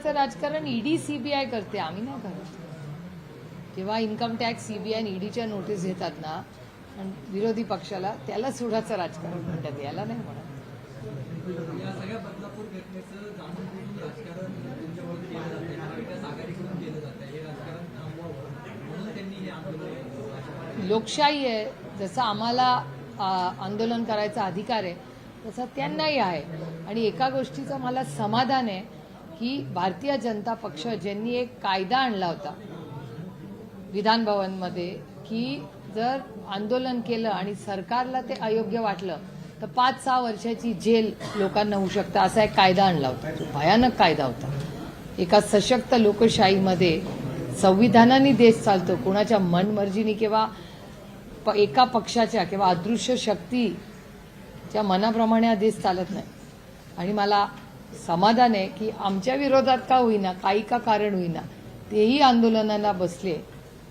राजकारण ED CBI करते. आम्ही नाही करत. जेव्हा इन्कम टॅक्स सीबीआय आणि ईडीच्या नोटीस घेतात ना विरोधी पक्षाला त्याला सुडाचं राजकारण म्हणतात. याला नाही म्हणत लोकशाही आहे. जसं आम्हाला आंदोलन करायचा अधिकार आहे तसा त्यांनाही आहे. आणि एका गोष्टीचं मला समाधान आहे. की भारतीय जनता पक्ष ज्यांनी एक कायदा आणला होता विधान भवनमध्ये की जर आंदोलन केलं आणि सरकारला ते अयोग्य वाटलं तर पाच सहा वर्षाची जेल लोकांना होऊ शकतं असा एक कायदा आणला होता. तो भयानक कायदा होता. एका सशक्त लोकशाहीमध्ये संविधानाने देश चालतो कोणाच्या मनमर्जीने किंवा प- एका पक्षाच्या किंवा अदृश्य शक्तीच्या मनाप्रमाणे हा देश चालत नाही. आणि मला समाधान आहे की आमच्या विरोधात का होईना काही का कारण होईना तेही आंदोलनाला बसले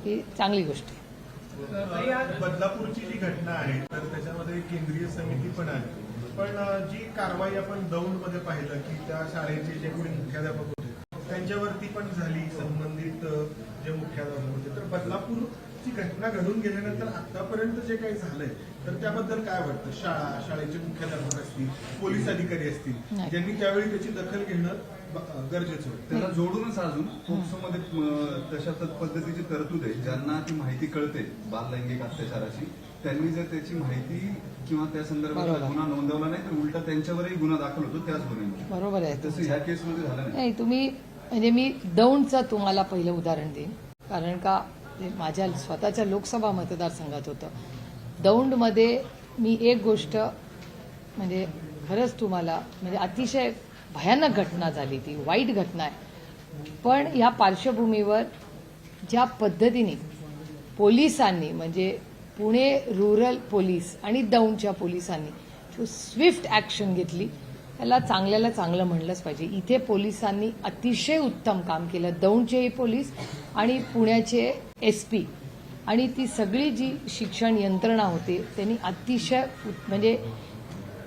ही चांगली गोष्ट आहे. बदलापूरची जी घटना आहे तर त्याच्यामध्ये केंद्रीय समिती पण आहे. पण जी कारवाई आपण दौंडमध्ये पाहिलं की त्या शाळेचे जे कोणी मुख्याध्यापक होते त्यांच्यावरती पण झाली संबंधित जे मुख्याध्यापक होते. तर बदलापूर बदलापूरची घटना घडून गेल्यानंतर आतापर्यंत जे काही झालंय तर त्याबद्दल काय वाटतं? शाळा शाळेचे मुख्याध्यापक असतील पोलीस अधिकारी असतील. ज्यांनी त्यावेळी त्याची दखल घेणं गरजेचं होतं. त्याला जोडूनच अजून पोक्सोमध्ये अं, तशा त- पद्धतीची तरतूद आहे. ज्यांना ती माहिती कळते बाल लैंगिक अत्याचाराची त्यांनी जर त्याची माहिती किंवा त्या संदर्भातला बरोबर. गुन्हा नोंदवला नाही तर उलटा त्यांच्यावरही गुन्हा दाखल होतो त्याच गुन्ह्यामध्ये बरोबर आहे. तसं ह्या केसमध्ये झालं नाही. नाही तुम्ही म्हणजे मी दौंडचं तुम्हाला पहिलं उदाहरण देईन. कारण का ते माझ्या स्वतःच्या लोकसभा मतदारसंघात होतं. दौंडमध्ये मी एक गोष्ट म्हणजे खरंच तुम्हाला म्हणजे अतिशय भयानक घटना झाली ती वाईट घटना आहे. पण या पार्श्वभूमीवर ज्या पद्धतीने पोलिसांनी म्हणजे पुणे रुरल पोलीस आणि दौंडच्या पोलिसांनी स्विफ्ट ॲक्शन घेतली याला चांगल्याला चांगलं म्हणलंच पाहिजे. इथे पोलिसांनी अतिशय उत्तम काम केलं. दौंडचे पोलीस आणि पुण्याचे एस पी. आणि ती सगळी जी शिक्षण यंत्रणा होती त्यांनी अतिशय म्हणजे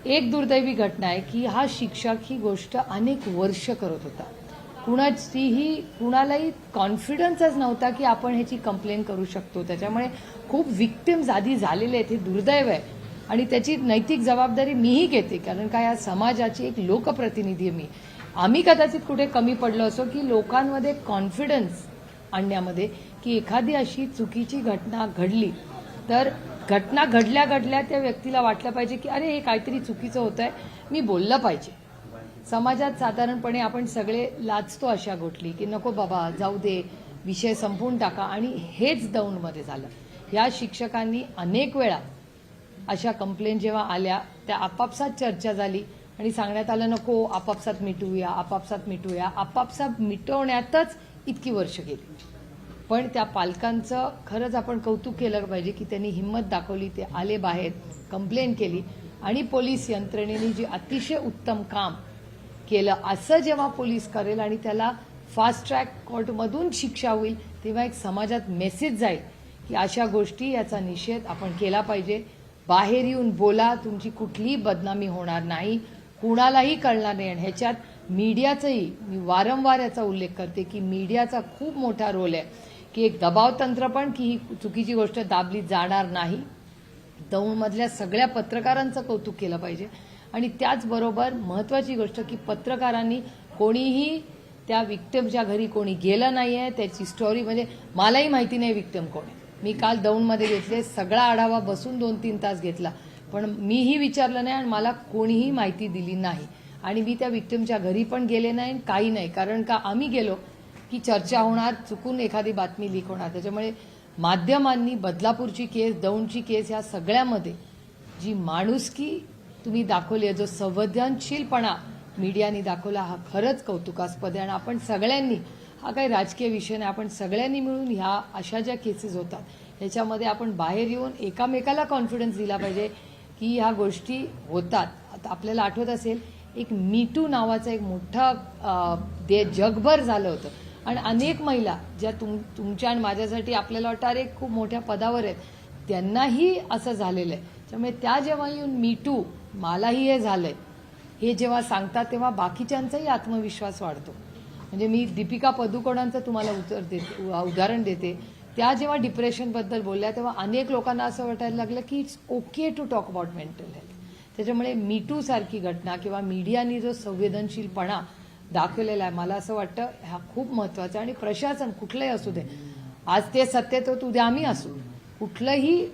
एक दुर्दैवी घटना आहे की हा शिक्षक ही गोष्ट अनेक वर्ष करत होता. कुणाचीही कुणालाही कॉन्फिडन्सच नव्हता की आपण ह्याची कंप्लेन करू शकतो. त्याच्यामुळे खूप विक्टिम्स आधी झालेले आहेत हे दुर्दैव आहे. आणि त्याची नैतिक जबाबदारी मीही घेते कारण का या समाजाची एक लोकप्रतिनिधी आहे मी. आम्ही कदाचित कुठे कमी पडलो असो की लोकांमध्ये कॉन्फिडन्स आणण्यामध्ये की एखादी अशी चुकीची घटना घडली तर घटना घडल्या घडल्या त्या व्यक्तीला वाटलं पाहिजे की अरे हे काहीतरी चुकीचं होत आहे मी बोललं पाहिजे. समाजात साधारणपणे आपण सगळे लाचतो अशा गोठली की नको बाबा जाऊ दे विषय संपवून टाका. आणि हेच दौंडमध्ये झालं. या शिक्षकांनी अनेक वेळा अशा कंप्लेंट जेव्हा आल्या त्या आपापसात चर्चा झाली आणि सांगण्यात आलं नको आपापसात मिटवूया आपापसात मिटवूया आपापसात मिटवण्यातच इतकी वर्ष गेली. पण त्या पालकांचं खरंच आपण कौतुक केलं पाहिजे की त्यांनी हिंमत दाखवली ते आले बाहेर कंप्लेन केली. आणि पोलीस यंत्रणेने जी अतिशय उत्तम काम केलं असं जेव्हा पोलीस करेल आणि त्याला फास्ट ट्रॅक कोर्टमधून शिक्षा होईल तेव्हा एक समाजात मेसेज जाईल की अशा गोष्टी याचा निषेध आपण केला पाहिजे. बाहेर येऊन बोला तुमची कुठलीही बदनामी होणार नाही. कुणालाही कळणार नाही. आणि ह्याच्यात मीडियाचंही मी वारंवार याचा उल्लेख करते की मीडियाचा खूप मोठा रोल आहे. की एक दबाव तंत्र पण की ही चुकीची गोष्ट दाबली जाणार नाही. दौंडमधल्या सगळ्या पत्रकारांचं कौतुक केलं पाहिजे. आणि त्याचबरोबर महत्वाची गोष्ट की पत्रकारांनी कोणीही त्या विक्टमच्या घरी कोणी गेलं नाही आहे त्याची स्टोरी म्हणजे मलाही माहिती नाही विक्टम कोण आहे. मी काल दौंडमध्ये घेतले सगळा आढावा बसून दोन तीन तास घेतला. पण मीही विचारलं नाही आणि मला कोणीही माहिती दिली नाही. आणि मी त्या विक्टिमच्या घरी पण गेले नाही आणि काही नाही. कारण का आम्ही गेलो की चर्चा होणार चुकून एखादी बातमी लीक होणार. त्याच्यामुळे माध्यमांनी बदलापूरची केस दौंडची केस ह्या सगळ्यामध्ये जी माणुसकी तुम्ही दाखवली आहे जो संवेदनशीलपणा मीडियाने दाखवला हा खरंच कौतुकास्पद आहे. आणि आपण सगळ्यांनी हा काही राजकीय विषय नाही. आपण सगळ्यांनी मिळून ह्या अशा ज्या केसेस होतात ह्याच्यामध्ये आपण बाहेर येऊन एकामेकाला कॉन्फिडन्स दिला पाहिजे की ह्या गोष्टी होतात. आता आपल्याला आठवत असेल एक मीटू नावाचं एक मोठा दे जगभर झालं होतं. आणि अनेक महिला ज्या तुम तुमच्या आणि माझ्यासाठी आपल्याला वाटतं अरे खूप मोठ्या पदावर आहेत. त्यांनाही असं झालेलं आहे. त्यामुळे त्या जेव्हा येऊन मीटू मलाही हे झालंय. हे जेव्हा सांगतात तेव्हा बाकीच्यांचाही आत्मविश्वास वाढतो. म्हणजे मी दीपिका पदुकोणांचं तुम्हाला उत्तर देते उ- उदाहरण देते. त्या जेव्हा डिप्रेशनबद्दल बोलल्या तेव्हा अनेक लोकांना असं वाटायला लागलं की it's okay to talk about mental health त्याच्यामुळे मीटू सारखी घटना किंवा मीडियानी जो संवेदनशीलपणा दाखवलेला आहे मला असं वाटतं हा खूप महत्त्वाचा आहे आणि प्रशासन कुठलंही असू दे. आज ते सत्तेत होत उद्या आम्ही असू. कुठलंही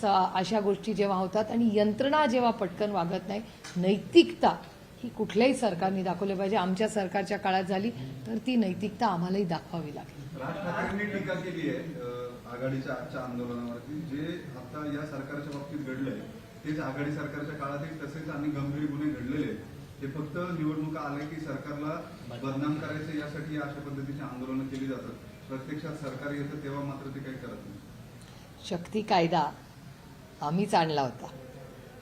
स- अशा गोष्टी जेव्हा होतात आणि यंत्रणा जेव्हा पटकन वागत नाही नैतिकता ही कुठल्याही सरकारने दाखवली पाहिजे. आमच्या सरकारच्या काळात झाली तर ती नैतिकता आम्हालाही दाखवावी लागेल. राज ठाकरेंनी टीका केली आहे आघाडीच्या आजच्या आंदोलनावरती. जे आता या सरकारच्या बाबतीत घडलंय तेच आघाडी सरकारच्या काळातही तसेच आणि गंभीर गुन्हे घडलेले आहेत. ते फक्त निवडणुका आल्या की सरकारला बदनाम करायचे यासाठी अशा पद्धतीची आंदोलनं केली जातात. प्रत्यक्षात सरकार येतं तेव्हा मात्र ते काही करत नाही. शक्ती कायदा आम्हीच आणला होता.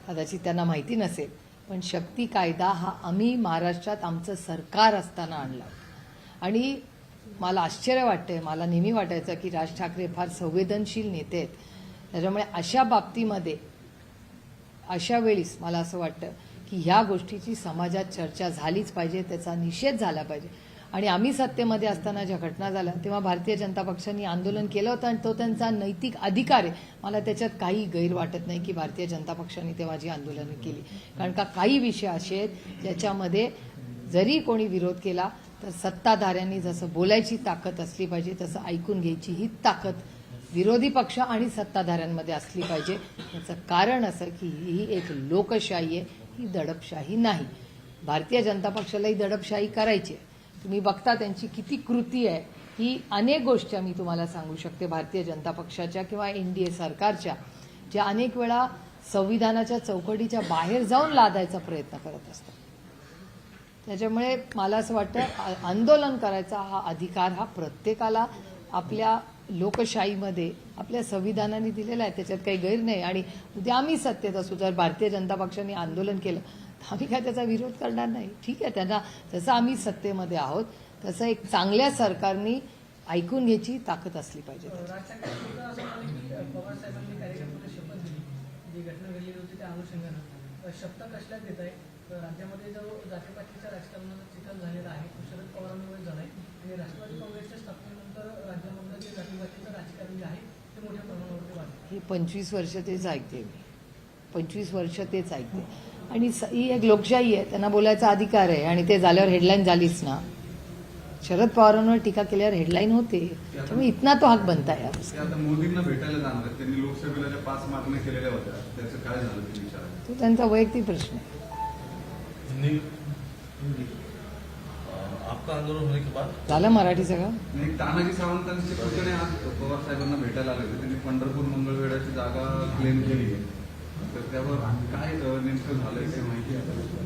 कदाचित त्यांना माहिती नसेल. पण शक्ती कायदा हा आम्ही महाराष्ट्रात आमचं सरकार असताना आणला. आणि मला आश्चर्य वाटतंय मला नेहमी वाटायचं की राज ठाकरे फार संवेदनशील नेते आहेत. त्याच्यामुळे अशा बाबतीमध्ये अशा वेळीस मला असं वाटतं की ह्या गोष्टीची समाजात चर्चा झालीच पाहिजे त्याचा निषेध झाला पाहिजे. आणि आम्ही सत्तेमध्ये असताना ज्या घटना झाल्या तेव्हा भारतीय जनता पक्षाने आंदोलन केलं होतं आणि तो त्यांचा नैतिक अधिकार आहे. मला त्याच्यात काही गैर वाटत नाही की भारतीय जनता पक्षाने तेव्हा जी आंदोलनं केली. कारण का काही विषय असे आहेत ज्याच्यामध्ये जरी कोणी विरोध केला तर सत्ताधाऱ्यांनी जसं बोलायची ताकद असली पाहिजे तसं ऐकून घ्यायची ही ताकद विरोधी पक्ष आणि सत्ताधाऱ्यांमध्ये असली पाहिजे. याचं कारण असं की ही एक लोकशाही आहे ही दडपशाही नाही. भारतीय जनता पक्षालाही दडपशाही करायची आहे. तुम्ही बघता त्यांची किती कृती आहे ही अनेक गोष्टी मी तुम्हाला सांगू शकते भारतीय जनता पक्षाच्या किंवा एनडीए सरकारच्या ज्या अनेक वेळा संविधानाच्या चौकटीच्या बाहेर जाऊन लादायचा प्रयत्न करत असतात. त्याच्यामुळे मला असं वाटतं आंदोलन करायचा हा अधिकार हा प्रत्येकाला आपल्या लोकशाहीमध्ये आपल्या संविधानाने दिलेला आहे त्याच्यात काही गैर नाही. आणि उद्या आम्ही सत्तेत असू जर भारतीय जनता पक्षाने आंदोलन केलं आम्ही काय त्याचा विरोध करणार नाही. ठीक आहे त्यांना जसं आम्ही सत्तेमध्ये आहोत तसं एक चांगल्या सरकारनी ऐकून घ्यायची ताकद असली पाहिजे. राज्यामध्ये जो जातीपातीच्या राजकारणाचा चिखल झालेला आहे शरद पवारांमुळे आणि राष्ट्रवादी काँग्रेसच्या स्थापनेनंतर राज्यामधलं जे जातीपातीचं राजकारण जे आहे ते मोठ्या प्रमाणावरती वाढलं हे पंचवीस वर्ष तेच ऐकते मी. पंचवीस वर्ष तेच ऐकते. आणि स- ही एक लोकशाही आहे त्यांना बोलायचा अधिकार आहे. आणि ते झाल्यावर हेडलाईन झालीच ना. शरद पवारांवर टीका केल्यावर हेडलाईन होते. त्यामुळे इतना तो हक बनता यार ते आता मोदींना भेटायला जाणार. आहेत. त्यांनी लोकसभेला ज्या पाच मागण्या केलेल्या होत्या त्याचं काय झालं ते विचारा. तो त्यांचा वैयक्तिक प्रश्न आहे. झालं मराठी सगळं? तानाजी सावंतांचे पवार साहेबांना भेटायला आले होते. त्यांनी पंढरपूर मंगळवेढ्याची जागा क्लेम केली आहे.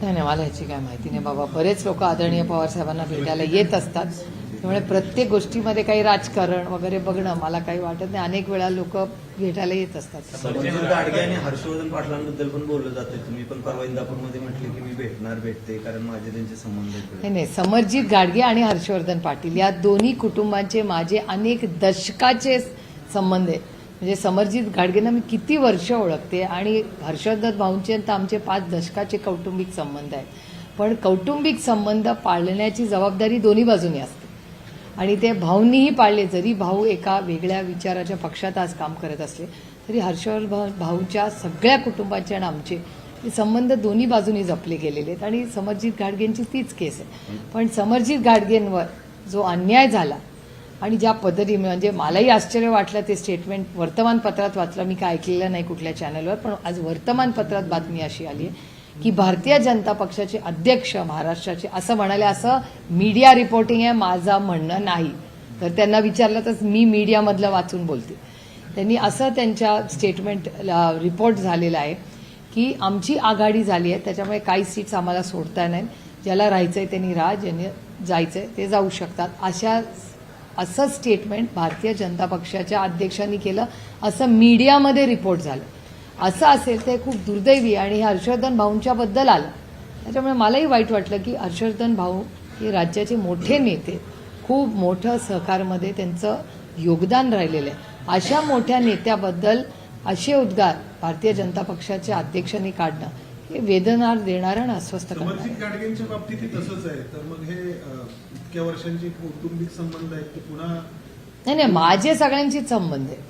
नाही मला ह्याची काय माहिती नाही. बाबा बरेच लोक आदरणीय पवार साहेबांना भेटायला येत असतात. त्यामुळे प्रत्येक गोष्टीमध्ये काही राजकारण वगैरे बघणं मला काही वाटत नाही. अनेक वेळा लोक भेटायला येत असतात. समर्जित गाडगे आणि हर्षवर्धन पाटलांबद्दल पण बोललं जाते. तुम्ही पण परवा इंदापूरमध्ये म्हटले की मी भेटणार भेटते कारण माझे त्यांचे संबंध आहेत. नाही नाही समरजित गाडगे आणि हर्षवर्धन पाटील या दोन्ही कुटुंबांचे माझे अनेक दशकाचे संबंध आहे म्हणजे समरजित घाडगेंना मी किती वर्ष ओळखते आणि हर्षवर्धन भाऊंचे तर आमचे पाच दशकाचे कौटुंबिक संबंध आहेत. पण कौटुंबिक संबंध पाळण्याची जबाबदारी दोन्ही बाजूनी असते. आणि ते भाऊंनीही पाळले जरी भाऊ एका वेगळ्या विचाराच्या पक्षात आज काम करत असले तरी हर्षवर्धन भाऊच्या सगळ्या कुटुंबाचे आणि आमचे संबंध दोन्ही बाजूनी जपले गेलेले आहेत. आणि समरजित गाडगेंची तीच केस आहे. पण समरजित गाडगेंवर जो अन्याय झाला आणि ज्या पद्धतीने म्हणजे मलाही आश्चर्य वाटलं ते स्टेटमेंट वर्तमानपत्रात वाचलं. मी काय ऐकलेलं नाही कुठल्या चॅनलवर पण आज वर्तमानपत्रात बातमी अशी आली आहे की भारतीय जनता पक्षाचे अध्यक्ष महाराष्ट्राचे असं म्हणाले असं मीडिया रिपोर्टिंग आहे माझं म्हणणं नाही. तर त्यांना विचारलं तर मी मीडियामधलं वाचून बोलते. त्यांनी असं त्यांच्या स्टेटमेंट रिपोर्ट झालेला आहे की आमची आघाडी झाली आहे त्याच्यामुळे काही सीट्स आम्हाला सोडता नाही ज्याला राहायचंय त्यांनी राहा ज्यांनी जायचंय ते जाऊ शकतात. अशा असं स्टेटमेंट भारतीय जनता पक्षाच्या अध्यक्षांनी केलं असं मीडियामध्ये रिपोर्ट झालं. असं असेल ते खूप दुर्दैवी आणि हे हर्षवर्धन भाऊंच्याबद्दल आलं. त्याच्यामुळे मलाही वाईट वाटलं की हर्षवर्धन भाऊ हे राज्याचे मोठे नेते खूप मोठं सहकारमध्ये त्यांचं योगदान राहिलेलं आहे. अशा मोठ्या नेत्याबद्दल असे उद्गार भारतीय जनता पक्षाच्या अध्यक्षांनी काढणं हे वेदना देणारं आणि अस्वस्थ गाडगेंच्या बाबतीतही तसंच आहे. तर मग हे इतक्या वर्षांचे कौटुंबिक संबंध आहेत ते पुन्हा नाही नाही माझे सगळ्यांशीच संबंध आहेत.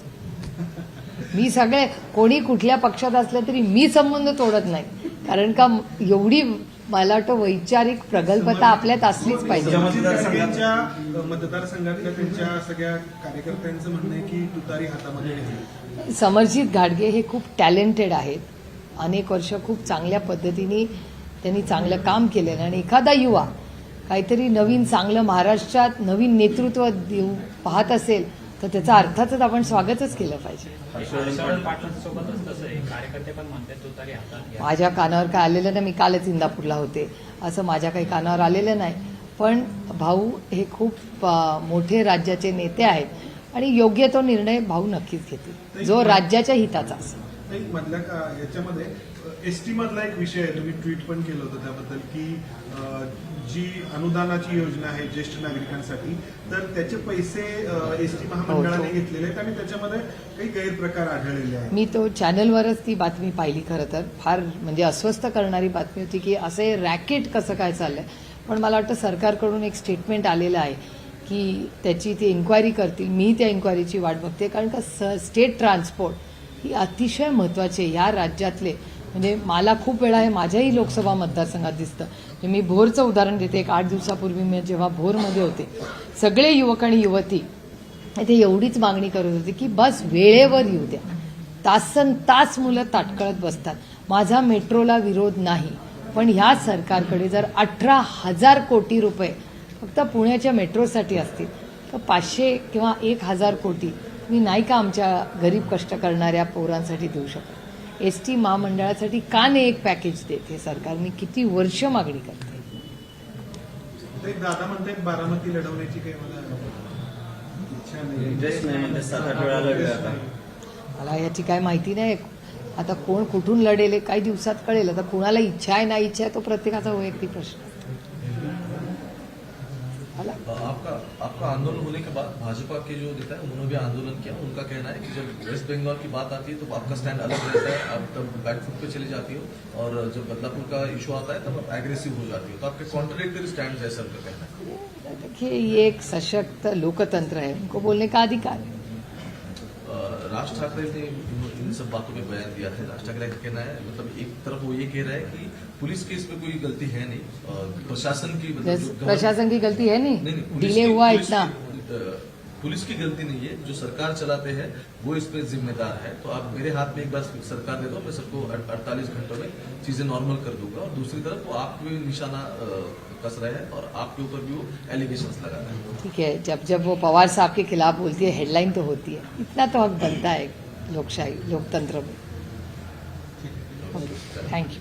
मी सगळे कोणी कुठल्या पक्षात असलं तरी मी संबंध तोडत नाही. कारण का एवढी मला वाटतं वैचारिक प्रगल्भता आपल्यात असलीच पाहिजे. मतदारसंघातल्या त्यांच्या सगळ्या कार्यकर्त्यांचं म्हणणं आहे की तुतारी हातामध्ये. समर्जित घाडगे हे खूप टॅलेंटेड आहेत. अनेक वर्ष खूप चांगल्या पद्धतीने त्यांनी चांगलं काम केलेलं आणि एखादा युवा काहीतरी नवीन चांगलं महाराष्ट्रात नवीन नेतृत्व देऊ पाहत असेल तर त्याचं अर्थातच आपण स्वागतच केलं पाहिजे. माझ्या कानावर काय आलेलं नाही मी कालच इंदापूरला होते. असं माझ्या काही कानावर आलेलं नाही. पण भाऊ हे खूप मोठे राज्याचे नेते आहेत. आणि योग्य तो निर्णय भाऊ नक्कीच घेतील. जो राज्याच्या हिताचा असेल. नाही, मधल्या का- याच्यामध्ये एस टी मधला एक विषय आहे तुम्ही ट्विट पण केलं होतं त्याबद्दल की जी अनुदानाची योजना आहे ज्येष्ठ नागरिकांसाठी तर त्याचे पैसे एस टी महामंडळाने हो, घेतलेले आहेत आणि त्याच्यामध्ये काही गैरप्रकार आढळलेले आहेत. मी तो चॅनलवरच ती बातमी पाहिली खरं तर. फार म्हणजे अस्वस्थ करणारी बातमी होती की असे रॅकेट कसं काय चाललंय. पण मला वाटतं सरकारकडून एक स्टेटमेंट आलेलं आहे की त्याची ती इन्क्वायरी करतील. मी त्या इन्क्वायरीची वाट बघते. कारण का स स्टेट ट्रान्सपोर्ट ही अतिशय महत्त्वाची आहे. ह्या राज्यातले म्हणजे मला खूप वेळा हे माझ्याही लोकसभा मतदारसंघात दिसतं. म्हणजे मी भोरचं उदाहरण देते. एक आठ दिवसापूर्वी मी जेव्हा भोरमध्ये होते सगळे युवक आणि युवती ते एवढीच मागणी करत होती की बस वेळेवर येऊ द्या. तासन तास मुलं ताटकळत बसतात. माझा मेट्रोला विरोध नाही. पण ह्या सरकारकडे जर अठरा हजार कोटी रुपये फक्त पुण्याच्या मेट्रोसाठी असतील तर पाचशे किंवा एक हजार कोटी मी नाही का आमच्या गरीब कष्ट करणाऱ्या पोरांसाठी देऊ शकत? एस टी महामंडळासाठी का नाही एक पॅकेज देत हे सरकार? मी किती वर्ष मागणी करते. दादा म्हणतात बारामती लढवण्याची काही मला इच्छा नाही. इंटरेस्ट नाही म्हणजे सात आठ वेळा लढले आता. मला याची काय माहिती नाही. आता कोण कुठून लढेल काही दिवसात कळेल. आता कुणाला इच्छा आहे नाही इच्छा आहे तो प्रत्येकाचा वैयक्तिक प्रश्न आपका आंदोलन होने के बाद भाजपा के जो नेता है, उन्होंने भी आंदोलन किया। उनका कहना है कि जब वेस्ट बंगाल की बात आती है तो आपका स्टैंड अलग रहता है। आप तब बैकफुट पे चले जाती हो और जब बदलापुर का इशू आता है, तब आप एग्रेसिव हो जाती हो। तो आपके कॉन्ट्रेडिक्टरी स्टैंड है, सर का कहना है। देखिए, ये एक सशक्त लोकतंत्र है। उनको बोलने का अधिकार है। राज ठाकरे ने इन- सब बातों में बयान दिया है। राज ठाकरे का कहना है मतलब एक तरफ़ वो ये कह रहा है कि पुलिस की इसमें कोई गलती है नहीं। प्रशासन की मतलब प्रशासन की गलती है नहीं? नहीं नहीं डिले हुआ इतना। पुलिस की गलती नहीं है जो सरकार चलाते हैं वो इस पे जिम्मेदार है। तो आप मेरे हाथ में एक बार सरकार दे दो मैं सबको अड़तालीस घंटों में चीज़ें नॉर्मल कर दूँगा। और दूसरी तरफ़ वो आप पे निशाना कस रहे हैं और आपके ऊपर भी वो एलिगेशन लगा रहे हैं। ठीक है जब जब वो पवार साहब के खिलाफ बोलती है हेडलाइन तो होती है। इतना तो हक बनता है लोकशाही लोकतंत्र में। Thank you